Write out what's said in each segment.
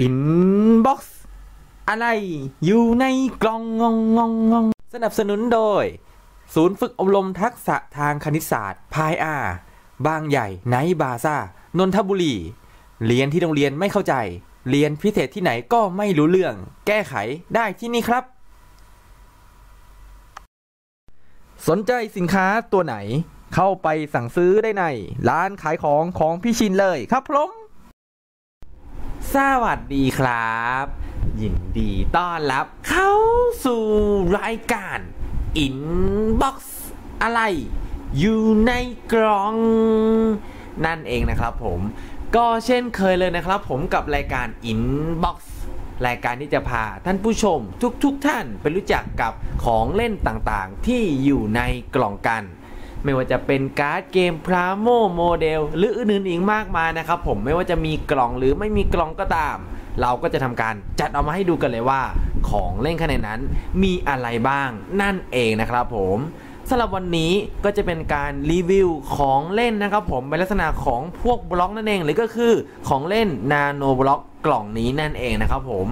อินบ็อกซ์อะไรอยู่ในกล่องงงงงงงสนับสนุนโดย ศูนย์ฝึกอบรมทักษะทางคณิตศาสตร์พายอา บางใหญ่ไนบาซ่านนทบุรี เรียนที่โรงเรียนไม่เข้าใจ เรียนพิเศษที่ไหนก็ไม่รู้เรื่อง แก้ไขได้ที่นี่ครับ สนใจสินค้าตัวไหน เข้าไปสั่งซื้อได้ใน ร้านขายของของพี่ชินเลยครับผม สวัสดีครับ ยินดีต้อนรับเข้าสู่รายการ Inbox อะไร อยู่ในกล่อง นั่นเองนะครับผม ก็เช่นเคยเลยนะครับผมกับรายการ Inbox รายการที่จะพาท่านผู้ชมทุกๆทท่านไปรู้จักกับของเล่นต่างๆ ที่อยู่ในกล่องกัน ไม่ว่าจะเป็นการ์ดเกมพรามโมโมเดลหรืออื่นๆอีกมากมายนะครับผมไม่ว่าจะมีกล่องหรือไม่มีกล่องก็ตาม เราก็จะทำการจัดเอามาให้ดูกันเลยว่า ของเล่นข้างในนั้นมีอะไรบ้างนั่นเองนะครับผมสำหรับวันนี้ก็จะเป็นการรีวิวของเล่นนะครับผมเป็นลักษณะของพวกบล็อกนั่นเองหรือก็คือของเล่นนาโนบล็อก กล่องนี้นั่นเองนะครับผม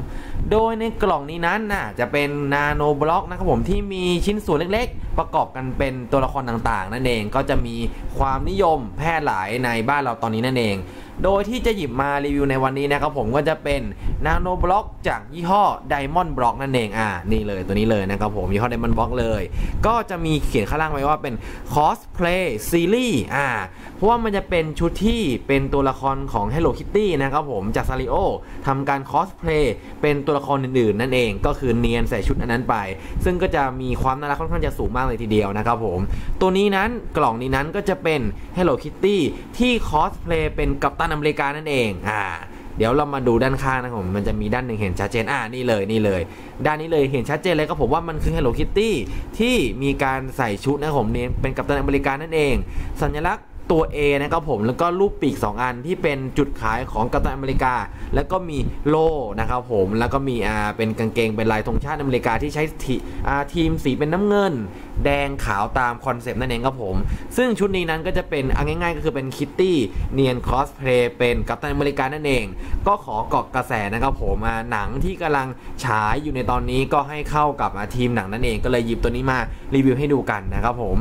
โดยในกล่องนี้นั้นน่ะจะเป็นนาโนบล็อกนะครับผมที่มีชิ้นส่วนเล็กๆ ประกอบกันเป็นตัวละครต่างๆ นั่นเองก็จะมีความนิยมแพร่หลายในบ้านเราตอนนี้นั่นเอง โดยที่จะหยิบมารีวิวในวันนี้นะครับผมก็จะเป็นนาโนบล็อกจากยี่ห้อ Diamond Block นั่นเองอ่านี่เลยตัวนี้เลยนะครับผมยี่ห้อ Diamond Block เลย ก็จะมีเขียนข้างล่างไว้ว่าเป็น Cosplay Series อ่าเพราะว่ามันจะเป็นชุดที่เป็นตัวละครของ Hello Kitty นะครับผมจากซาริโอทำการคอสเพลย์เป็นตัวละครอื่นๆ นั่นเองก็คือเนียนใส่ชุดอันนั้นไป ซึ่งก็จะมีความน่ารักค่อนข้างจะสูงมากเลยทีเดียวนะครับผมตัวนี้นั้นกล่องนี้นั้นก็จะเป็น Hello Kitty ที่คอสเพลย์เป็นกัปตันอเมริกานั่นเองอ่าเดี๋ยวเรามาดูด้านข้างนะครับผมมันจะมีด้านหนึ่งเห็นชัดเจนอ่านี่เลยนี่เลย ด้านนี้เลยเห็นชัดเจนเลยก็ผมว่ามันคือ Hello Kitty ที่มีการใส่ชุดนะครับผมเนี่ยเป็นกัปตันอเมริกานั่นเอง สัญลักษณ์ตัว A นะครับผมแล้วก็รูปปีก 2 อันที่เป็นจุดขายของกัปตันอเมริกา แล้วก็มีโล่นะครับผมแล้วก็มีอ่าเป็นกางเกงเป็นลายธงชาติอเมริกาที่ใช้ทีอ่าทีมสีเป็นน้ำเงิน แดงขาวตามคอนเซปต์นั่นเองครับผม ซึ่งชุดนี้นั้นก็จะเป็นเอาง่ายๆ ก็คือเป็นคิตตี้เนียนคอสเพลย์เป็นกัปตันอเมริกานั่นเอง ก็ขอเกาะกระแสนะครับผมอ่าหนังที่กำลังฉายอยู่ในตอนนี้ก็ให้เข้ากับทีมหนังนั่นเอง ก็เลยหยิบตัวนี้มารีวิวให้ดูกันนะครับผม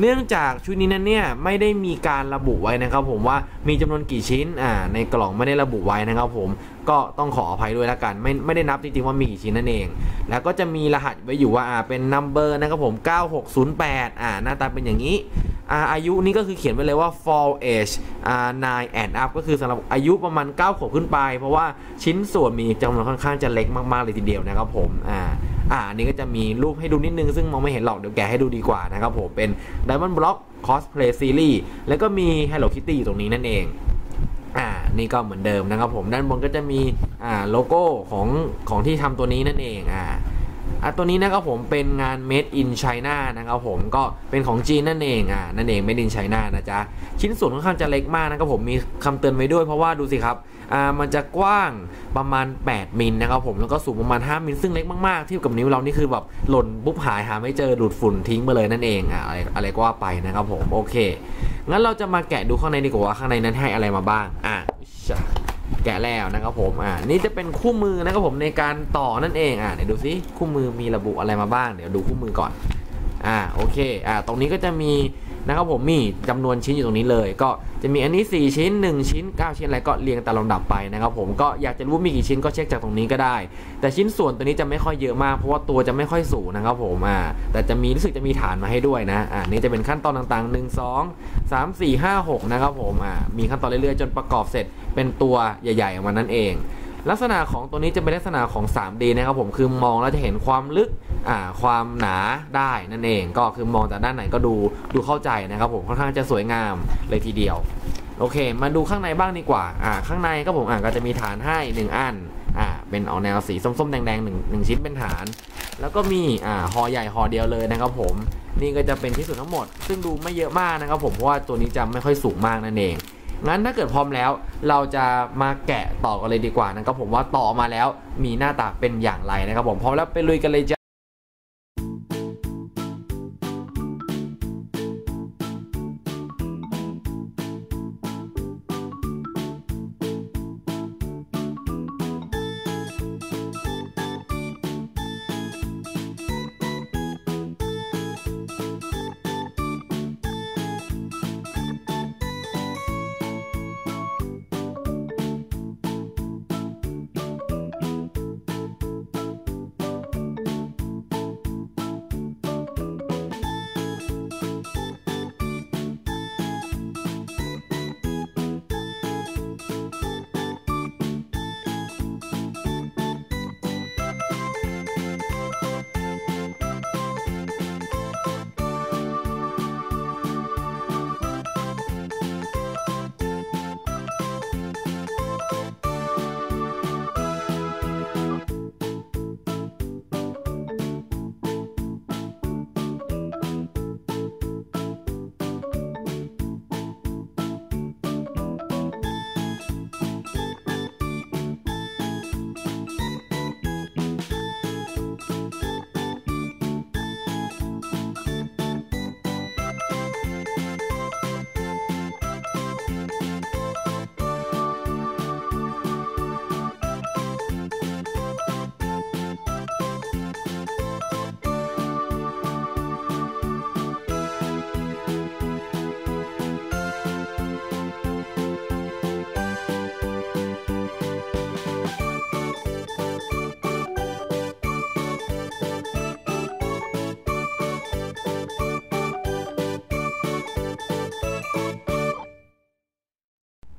เนื่องจากชุดนี้นั้นเนี่ยไม่ได้มีการระบุไว้นะครับผมว่ามีจำนวนกี่ชิ้นอ่าในกล่องไม่ได้ระบุไว้นะครับผมก็ต้องขออภัยด้วยละกัน ไม่ไม่ได้นับจริงๆว่ามีกี่ชิ้นนั่นเอง แล้วก็จะมีรหัสไว้อยู่ว่าอ่าเป็นนัมเบอร์นะครับผม 9608 อ่าหน้าตาเป็นอย่างนี้อ่าอายุนี่ก็คือเขียนไว้เลยว่า fall age อ่า9 and up ก็คือสำหรับอายุประมาณ 9 ขวบขึ้นไป เพราะว่าชิ้นส่วนมีจำนวนค่อนข้างจะเล็กมากๆเลยทีเดียวนะครับผมอ่าอ่านนี้ก็จะมีรูปให้ดูนิดนึง ซึ่งมองไม่เห็นหรอก เดี๋ยวแกให้ดูดีกว่านะครับผมเป็น Diamond Block Cosplay Series แล้วก็มี Hello Kitty ตรงนี้นั่นเอง อ่านี่ก็เหมือนเดิมนะครับผมด้านบนก็จะมีอ่าโลโก้ของของที่ทำตัวนี้นั่นเองอ่า อะตัวนี้นะครับผมเป็นงาน made in China นะครับผมก็เป็นของจีนนั่นเองอ่านั่นเอง made in China นะจ๊ะชิ้นส่วนค่อนข้างจะเล็กมากนะครับผมมีคำเตือนไว้ด้วยเพราะว่าดูสิครับอ่ามันจะกว้างประมาณ 8 มิลนะครับผมแล้วก็สูงประมาณ 5 มิลซึ่งเล็กมากๆเทียบกับนิ้วเรานี่คือแบบหล่นปุ๊บหายหาไม่เจอดูดฝุ่นทิ้งไปเลยนั่นเองอ่าอะไรอะไรก็ว่าไปนะครับผมโอเคงั้นเราจะมาแกะดูข้างในดีกว่าว่าข้างในนั้นให้อะไรมาบ้างอะ แกะแล้วนะครับผมอ่านี่จะเป็นคู่มือนะครับผมในการต่อนั่นเองอ่าเดี๋ยวดูซิคู่มือมีระบุอะไรมาบ้างเดี๋ยวดูคู่มือก่อน อ่าโอเคอ่าตรงนี้ก็จะมีนะครับผมมีจำนวนชิ้นอยู่ตรงนี้เลย ก็จะมีอันนี้ 4 ชิ้น 1 ชิ้น 9 ชิ้นอะไรก็เรียงตามลำดับไปนะครับผมก็อยากจะรู้มีกี่ชิ้นก็เช็คจากตรงนี้ก็ได้ แต่ชิ้นส่วนตัวนี้จะไม่ค่อยเยอะมากเพราะว่าตัวจะไม่ค่อยสูงนะครับผมอ่าแต่จะมีรู้สึกจะมีฐานมาให้ด้วยนะอ่านี่จะเป็นขั้นตอนต่างๆ 1 2 3 4 5 6นะครับผมอ่ามีขั้นตอนเรื่อยๆจนประกอบเสร็จเป็นตัวใหญ่ๆออกมานั่นเอง ลักษณะของตัวนี้จะเป็นลักษณะของ 3D นะครับผมคือมองแล้วจะเห็นความลึกอ่าความหนาได้นั่นเองก็คือมองจากด้านไหนก็ดูดูเข้าใจนะครับผมค่อนข้างจะสวยงามเลยทีเดียวโอเค มาดูข้างในบ้างดีกว่าอ่าข้างในก็ผมอ่าก็จะมีฐานให้1อันอ่าเป็นออกแนวสีส้มๆแดงๆหนึ่งหนึ่งชิ้นเป็นฐาน แล้วก็มีอ่าห่อใหญ่ห่อเดียวเลยนะครับผมนี่ก็จะเป็นที่สุดทั้งหมด ซึ่งดูไม่เยอะมากนะครับผมเพราะว่าตัวนี้จะไม่ค่อยสูงมากนั่นเอง งั้นถ้าเกิดพร้อมแล้ว เราจะมาแกะต่อกันเลยดีกว่านะครับผมว่าต่อมาแล้วมีหน้าตาเป็นอย่างไรนะครับผมพร้อมแล้วไปลุยกันเลยจ้ะ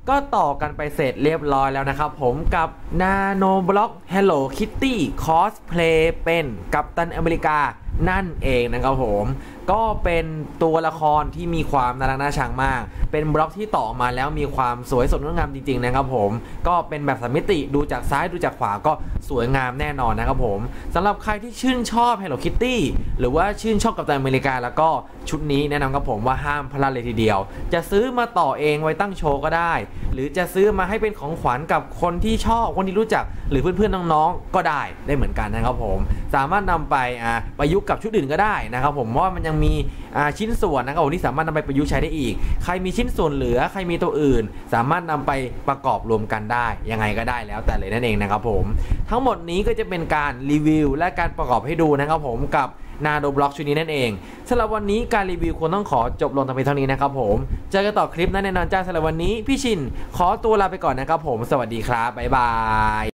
ก็ต่อกันไปเสร็จเรียบร้อยแล้วนะครับผมกับ Nano Block Hello Kitty Cosplay เป็นกัปตันอเมริกา นั่นเองนะครับผมก็เป็นตัวละครที่มีความน่ารักน่าชังมาก เป็นบล็อกที่ต่อมาแล้วมีความสวยสดงดงามจริงๆนะครับผม ก็เป็นแบบสามมิติดูจากซ้ายดูจากขวาก็สวยงามแน่นอนนะครับผมสำหรับใครที่ชื่นชอบ Hello Kitty หรือว่าชื่นชอบกัปตันอเมริกา แล้วก็ชุดนี้แนะนำครับผมว่าห้ามพลาดเลยทีเดียว จะซื้อมาต่อเองไว้ตั้งโชว์ก็ได้ หรือจะซื้อมาให้เป็นของขวัญกับคนที่ชอบคนที่รู้จัก หรือเพื่อนๆน้องๆก็ได้ได้เหมือนกันนะครับผม สามารถนำไปอ่าประยุกต์กับชุดอื่นก็ได้นะครับผมเพราะว่ามันยังมีชิ้นส่วนนะครับผมที่สามารถนำไปประยุกต์ใช้ได้อีก ใครมีชิ้นส่วนเหลือใครมีตัวอื่น สามารถนำไปประกอบรวมกันได้ยังไงก็ได้แล้วแต่เลยนั่นเองนะครับผมทั้งหมดนี้ก็จะเป็นการรีวิว และการประกอบให้ดูนะครับผมกับนาโดบล็อกชุดนี้นั่นเองสำหรับวันนี้การรีวิวควรต้องขอจบลงต่เพียงเท่านี้นะครับผมเจอกันต่อคลิปนั้นแน่นอนจ้าสำหรับวันนี้พี่ชินขอตัวลาไปก่อนนะครับผม สวัสดีครับบ๊ายบาย